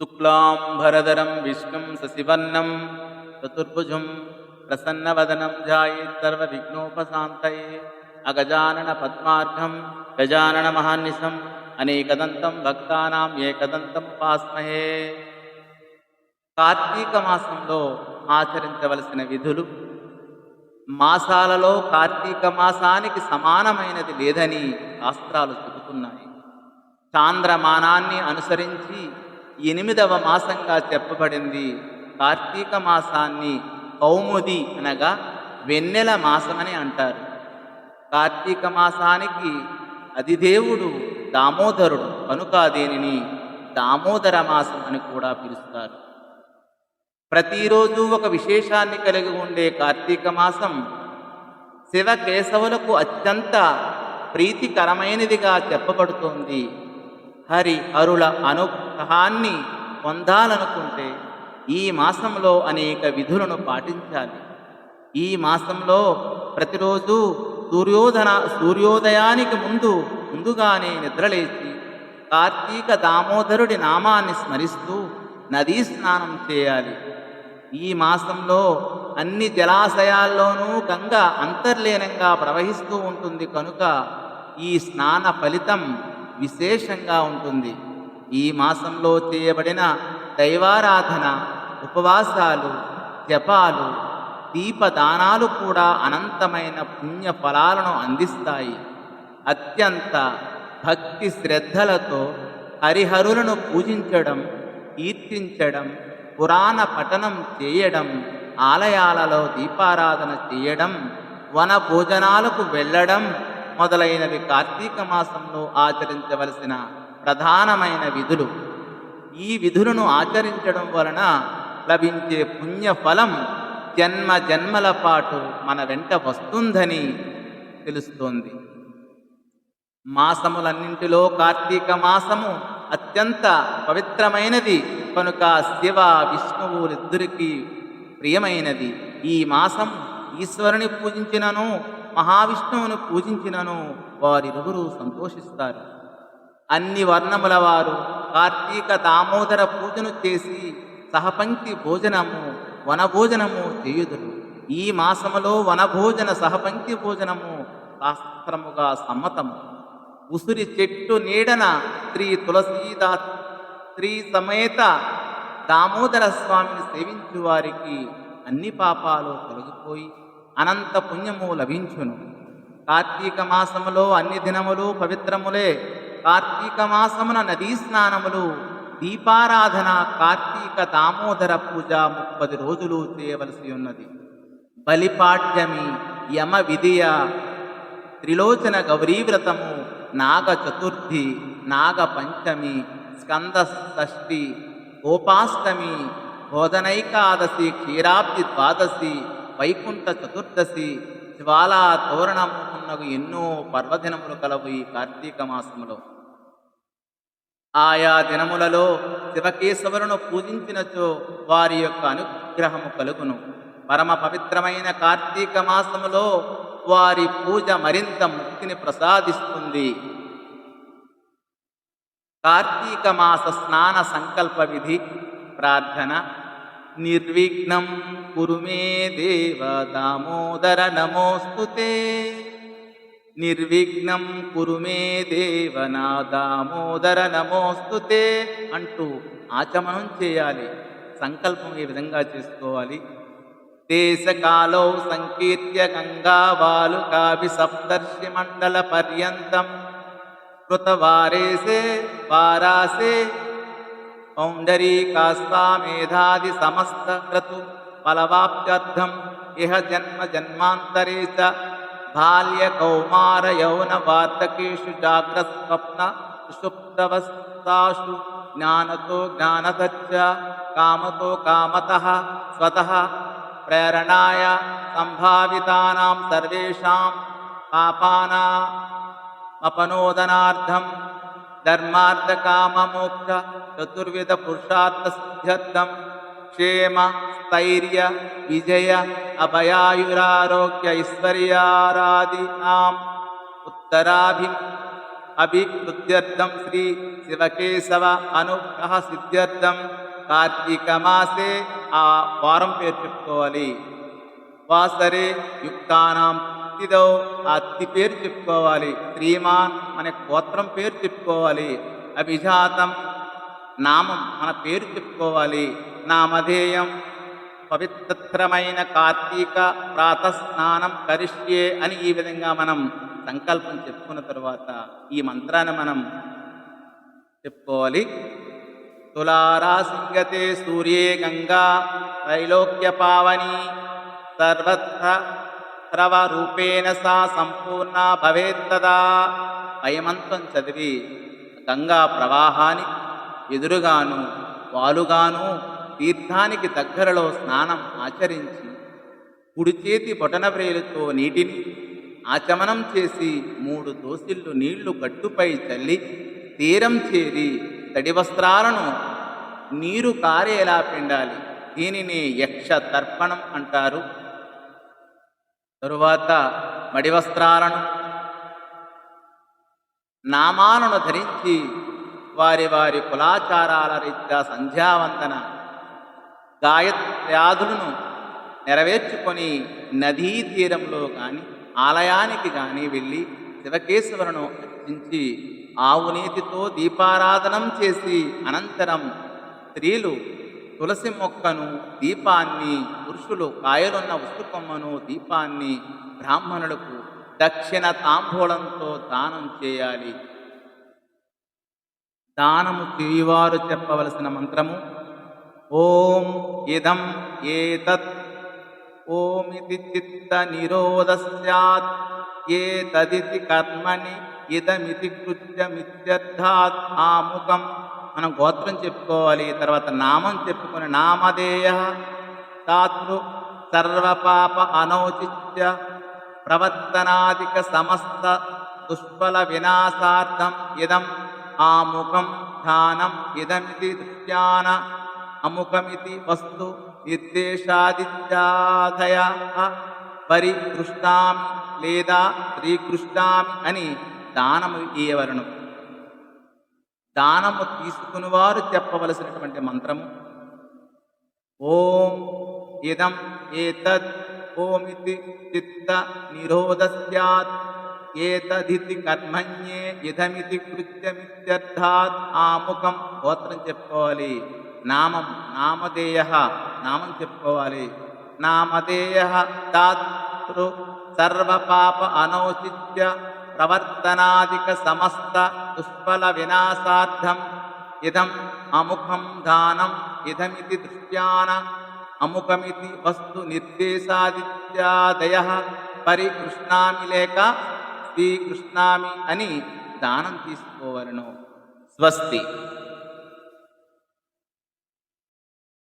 శుక్లాంబరధరం విష్ణుం సశివర్ణం చతుర్భుజం ప్రసన్నవదనం ధ్యాయేత్తర్వవిఘ్నోపశాంతయే అగజానన పద్మార్ఘం గజానన మహాన్నిశం అనేకదంతం భక్తానాం ఏకదంతం ఉపాస్మహే కార్తీక మాసంలో ఆచరించవలసిన విధులు మాసాలలో కార్తీక మాసానికి సమానమైనది లేదని శాస్త్రాలు చెబుతున్నాయి. చాంద్రమానాన్ని అనుసరించి ఎనిమిదవ మాసంగా చెప్పబడింది. కార్తీక మాసాన్ని కౌముది అనగా వెన్నెల మాసమని అంటారు. కార్తీక మాసానికి అధిదేవుడు దామోదరుడు కనుక దేనిని దామోదర మాసం అని కూడా పిలుస్తారు. ప్రతిరోజు ఒక విశేషాన్ని కలిగి ఉండే కార్తీక మాసం శివ కేశవులకు అత్యంత ప్రీతికరమైనదిగా చెప్పబడుతోంది. హరి అరుళ అనుగ్రహాన్ని పొందాలనుకుంటే ఈ మాసంలో అనేక విధులను పాటించాలి. ఈ మాసంలో ప్రతిరోజు సూర్యోధన సూర్యోదయానికి ముందు ముందుగానే నిద్రలేచి కార్తీక దామోదరుడి నామాన్ని స్మరిస్తూ నదీ స్నానం చేయాలి. ఈ మాసంలో అన్ని జలాశయాల్లోనూ గంగ అంతర్లీనంగా ప్రవహిస్తూ ఉంటుంది కనుక ఈ స్నాన ఫలితం విశేషంగా ఉంటుంది. ఈ మాసంలో చేయబడిన దైవారాధన ఉపవాసాలు జపాలు దీపదానాలు కూడా అనంతమైన పుణ్య ఫలాలను అందిస్తాయి. అత్యంత భక్తి శ్రద్ధలతో హరిహరులను పూజించడం కీర్తించడం పురాణ పఠనం చేయడం ఆలయాలలో దీపారాధన చేయడం వన భోజనాలకు వెళ్ళడం మొదలైనవి కార్తీక మాసంలో ఆచరించవలసిన ప్రధానమైన విధులు. ఈ విధులను ఆచరించడం వలన లభించే పుణ్యఫలం జన్మ జన్మల పాటు మన వెంట వస్తుందని తెలుస్తోంది. మాసములన్నింటిలో కార్తీక మాసము అత్యంత పవిత్రమైనది. కనుక శివ విష్ణువులిద్దరికీ ప్రియమైనది. ఈ మాసం ఈశ్వరుని పూజించినను మహావిష్ణువును పూజించినను వారిరువురు సంతోషిస్తారు. అన్ని వర్ణముల వారు కార్తీక దామోదర పూజను చేసి సహపంక్తి భోజనము వనభోజనము చేయుదురు. ఈ మాసములో వనభోజన సహపంక్తి భోజనము శాస్త్రముగా సమ్మతము. ఉసిరి చెట్టు నీడన శ్రీ తులసీదా శ్రీ సమేత దామోదర స్వామిని సేవించు వారికి అన్ని పాపాలు తొలగిపోయి అనంత పుణ్యము లభించును. కార్తీక మాసములో అన్ని దినములు పవిత్రములే. కార్తీక మాసమున నదీ స్నానములు దీపారాధన కార్తీక దామోదర పూజ ముప్పది రోజులు చేయవలసి ఉన్నది. బలిపాడ్యమి యమ విధియ త్రిలోచన గౌరీవ్రతము నాగ చతుర్థి నాగ పంచమి స్కంద షష్ఠి గోపాష్టమి బోధనైకాదశి క్షీరాబ్ది ద్వాదశి వైకుంఠ చతుర్దశి జ్వాల తోరణమున్నగు ఎన్నో పర్వదినములు కలవు ఈ కార్తీక మాసములో. ఆయా దినములలో శివకేశవులను పూజించినచో వారి యొక్క అనుగ్రహము కలుగును. పరమ పవిత్రమైన కార్తీక మాసములో వారి పూజ మరింత ముక్తిని ప్రసాదిస్తుంది. కార్తీక మాస స్నాన సంకల్ప విధి ప్రార్థన నిర్విఘ్నం. కురు మే దేవ దామోదర నమోస్తుతే నిర్విఘ్నం కురు మే దేవ నా దామోదర నమోస్తుతే అంటూ ఆచమనం చేయాలి. సంకల్పం ఈ విధంగా చేసుకోవాలి? దేశకాలో సంకీర్త్య గంగా వాలుకాభి సప్తర్షి మండల పర్యంతం. కృతవారేసే వారాసే పౌండరీకాస్వామేధాది సమస్త క్రతు ఫలవాప్త్యర్థం ఇహ జన్మ జన్మాంతరే చ బాల్య కౌమార యౌన వార్ధకేషు జాగ్రత్త స్వప్న సుషుప్తవస్థాషు జ్ఞానతో జ్ఞానతచ్చ కామతో కామతః స్వతః ప్రేరణాయ సంభావితానాం ధర్మార్థకామమోక్ష చతుర్విధ పురుషార్థ సిద్ధ్యర్థం. క్షేమ స్థైర్య విజయ అభయాయురారోగ్య ఐశ్వర్యారాదీనాం ఉత్తరాభి అభివృద్ధ్యర్థం శ్రీ శివకేశవ అనుగ్రహ సిద్ధ్యర్థం. కార్తీక మాసే ఆ వారం పేరు చెప్పుకోవాలి. వాసరే యుక్తానాం అత్తిదో ఆ అత్తి పేరు చెప్పుకోవాలి. శ్రీమాన్ అనే గోత్రం పేరు చెప్పుకోవాలి. అభిజాతం నామం మన పేరు చెప్పుకోవాలి. నామధేయం పవిత్రమైన కార్తీక ప్రాతస్నానం కరిష్యే అని ఈ విధంగా మనం సంకల్పం చెప్పుకున్న తరువాత ఈ మంత్రాన్ని మనం చెప్పుకోవాలి. తులారా సింగతే సూర్యే గంగా త్రైలోక్య పావని సర్వత్ర స్రవ రూపేణ సా సంపూర్ణ భవేత్తదా అయమంత్రం చదివి గంగా ప్రవాహానికి ఎదురుగాను వాలుగాను తీర్థానికి దగ్గరలో స్నానం ఆచరించి కుడి చేతి బొటనవ్రేలుతో నీటిని ఆచమనం చేసి మూడు దోసిళ్ళు నీళ్ళు గట్టుపై చల్లి తీరం చేరి తడి వస్త్రాలను నీరు కారేలా పిండాలి. దీనిని యక్ష తర్పణం అంటారు. తరువాత మడి వస్త్రాలను నామాలను ధరించి వారి వారి కులాచారాల రీత్యా సంధ్యావందన గాయత్ర్యాదులను నెరవేర్చుకొని నదీ తీరంలో కానీ ఆలయానికి కానీ వెళ్ళి శివకేశ్వరును అర్చించి ఆవు నీతితో దీపారాధనం చేసి అనంతరం స్త్రీలు తులసి మొక్కను దీపాన్ని పురుషులు కాయలున్న ఉసుకొమ్మను దీపాన్ని బ్రాహ్మణులకు దక్షిణ తాంబూలంతో దానం చేయాలి. దానము తిరివారు చెప్పవలసిన మంత్రము ఓం ఇదం ఏతత్ ఓమితి చిత్త నిరోధ స్యాత్ ఏతదితి కర్మని ఇదమితి కృత్యమిత్యర్థాత్ ఆముఖం. మనం గోత్రం చెప్పుకోవాలి తర్వాత నామం చెప్పుకొని నామధేయ తాతృ సర్వపాప అనౌచిత్య ప్రవర్తనాదిక సమస్త దుష్ఫల వినాశార్థం ఇదం ఆముఖం ధ్యానం ఇదమితి దృశ్యాన అముఖమితి వస్తు నిర్దేశాదిత్యాధయ పరికృష్టామి లేదా శ్రీకృష్ణామి అని దానము ఇయ్యవలను. దానము తీసుకునివారు చెప్పవలసినటువంటి మంత్రము. ఓం ఇదం ఏతద్ ఓమితి చిత్త నిరోధ స్యాత్ ఏతదితి కర్మణ్యే ఇదమితి కృత్యమిత్యర్థాత్ ఆముఖం గోత్రం చెప్పుకోవాలి. నామం నామధేయ నామం చెప్పుకోవాలి. నామధేయ తాతృ సర్వపాప అనౌచిత్య ప్రవర్తనాదిక సమస్త దుష్ఫల వినాశార్థం ఇదం అముఖం దానం ఇదమితి దృష్ట్యాన అముఖమితి వస్తు నిర్దేశాదిత్యాదయ పరికృష్ణామి లేక శ్రీకృష్ణామి అని దానం తీసుకోవలను. స్వస్తి.